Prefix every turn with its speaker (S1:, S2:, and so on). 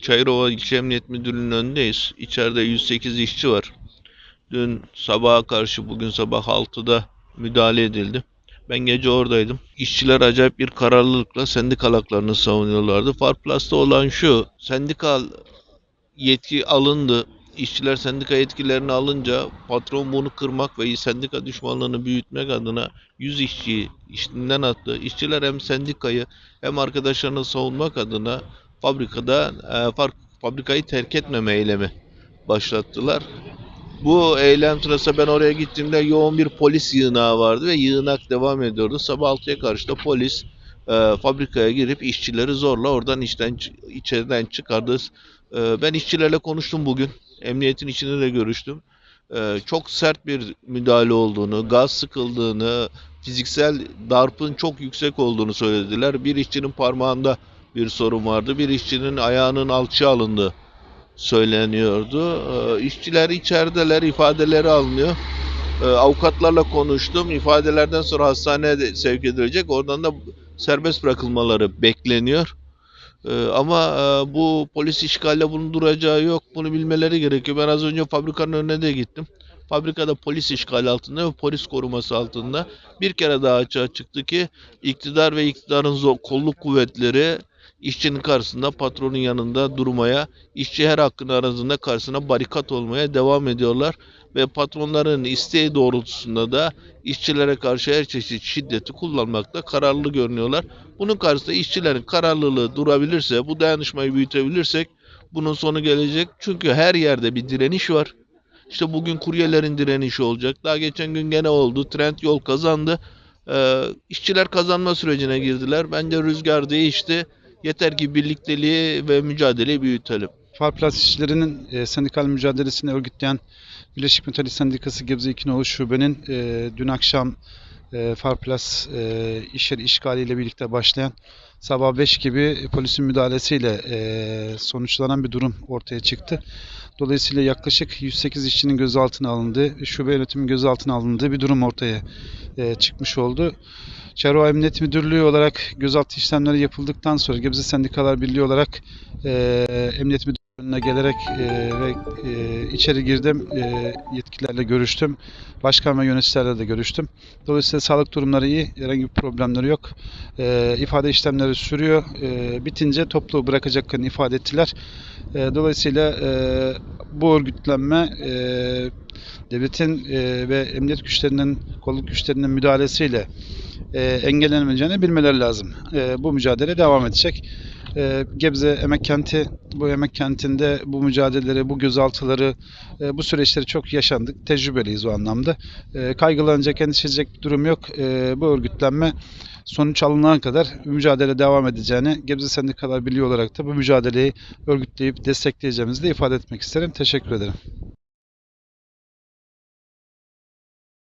S1: Çayırova İlçe Emniyet Müdürlüğü'nün önündeyiz. İçeride 108 işçi var. Dün sabaha karşı bugün sabah 6'da müdahale edildi. Ben gece oradaydım. İşçiler acayip bir kararlılıkla sendikal haklarını savunuyorlardı. Farplus'ta olan şu, sendikal yetki alındı. İşçiler sendika yetkilerini alınca patron bunu kırmak ve sendika düşmanlığını büyütmek adına 100 işçiyi işinden attı. İşçiler hem sendikayı hem arkadaşlarını savunmak adına fabrikada e, far- fabrikayı terk etmeme eylemi başlattılar. Bu eylem sırasında ben oraya gittiğimde yoğun bir polis yığınağı vardı ve yığınak devam ediyordu. Sabah 6'ya karşı da polis e, fabrikaya girip işçileri zorla oradan işten çı- içeriden çıkardı. E, ben işçilerle konuştum bugün. Emniyetin içinde de görüştüm. E, çok sert bir müdahale olduğunu, gaz sıkıldığını, fiziksel darpın çok yüksek olduğunu söylediler. Bir işçinin parmağında bir sorun vardı. Bir işçinin ayağının alçıya alındığı söyleniyordu. Ee, işçiler içerideler, ifadeleri alınıyor. Ee, avukatlarla konuştum. İfadelerden sonra hastaneye sevk edilecek. Oradan da serbest bırakılmaları bekleniyor. Ee, ama e, bu polis işgalle bunun duracağı yok. Bunu bilmeleri gerekiyor. Ben az önce fabrikanın önüne de gittim. Fabrikada polis işgali altında ve polis koruması altında bir kere daha açığa çıktı ki iktidar ve iktidarın kolluk kuvvetleri işçinin karşısında patronun yanında durmaya, işçi her hakkın arasında karşısına barikat olmaya devam ediyorlar ve patronların isteği doğrultusunda da işçilere karşı her çeşit şiddeti kullanmakta kararlı görünüyorlar. Bunun karşısında işçilerin kararlılığı durabilirse, bu dayanışmayı büyütebilirsek bunun sonu gelecek. Çünkü her yerde bir direniş var. İşte bugün kuryelerin direnişi olacak. Daha geçen gün gene oldu. Trend yol kazandı. Ee, işçiler kazanma sürecine girdiler. Bence rüzgar değişti. Yeter ki birlikteliği ve mücadeleyi büyütelim.
S2: Farplas işçilerinin e, sendikal mücadelesini örgütleyen Birleşik Metalist Sendikası Gebze İkinoğlu Şube'nin e, dün akşam e, Farplas e, iş işgaliyle birlikte başlayan sabah 5 gibi polisin müdahalesiyle e, sonuçlanan bir durum ortaya çıktı. Dolayısıyla yaklaşık 108 işçinin gözaltına alındığı, şube yönetimin gözaltına alındığı bir durum ortaya e, çıkmış oldu. Çevre Emniyet Müdürlüğü olarak gözaltı işlemleri yapıldıktan sonra Gebze Sendikalar Birliği olarak e, Emniyet Müdürlüğü'ne gelerek e, ve e, içeri girdim. E, yetkililerle görüştüm. Başkan ve yöneticilerle de görüştüm. Dolayısıyla sağlık durumları iyi. Herhangi bir problemleri yok. E, ifade işlemleri sürüyor. E, bitince toplu bırakacaklarını ifade ettiler. E, dolayısıyla e, bu örgütlenme e, devletin e, ve emniyet güçlerinin, kolluk güçlerinin müdahalesiyle e, engellenemeyeceğini bilmeleri lazım. E, bu mücadele devam edecek. E, Gebze Emek Kenti, bu emek kentinde bu mücadeleleri, bu gözaltıları, e, bu süreçleri çok yaşandık. Tecrübeliyiz o anlamda. E, kaygılanacak, endişelenecek bir durum yok. E, bu örgütlenme sonuç alınana kadar mücadele devam edeceğini Gebze Sendikalar Birliği olarak da bu mücadeleyi örgütleyip destekleyeceğimizi de ifade etmek isterim. Teşekkür ederim.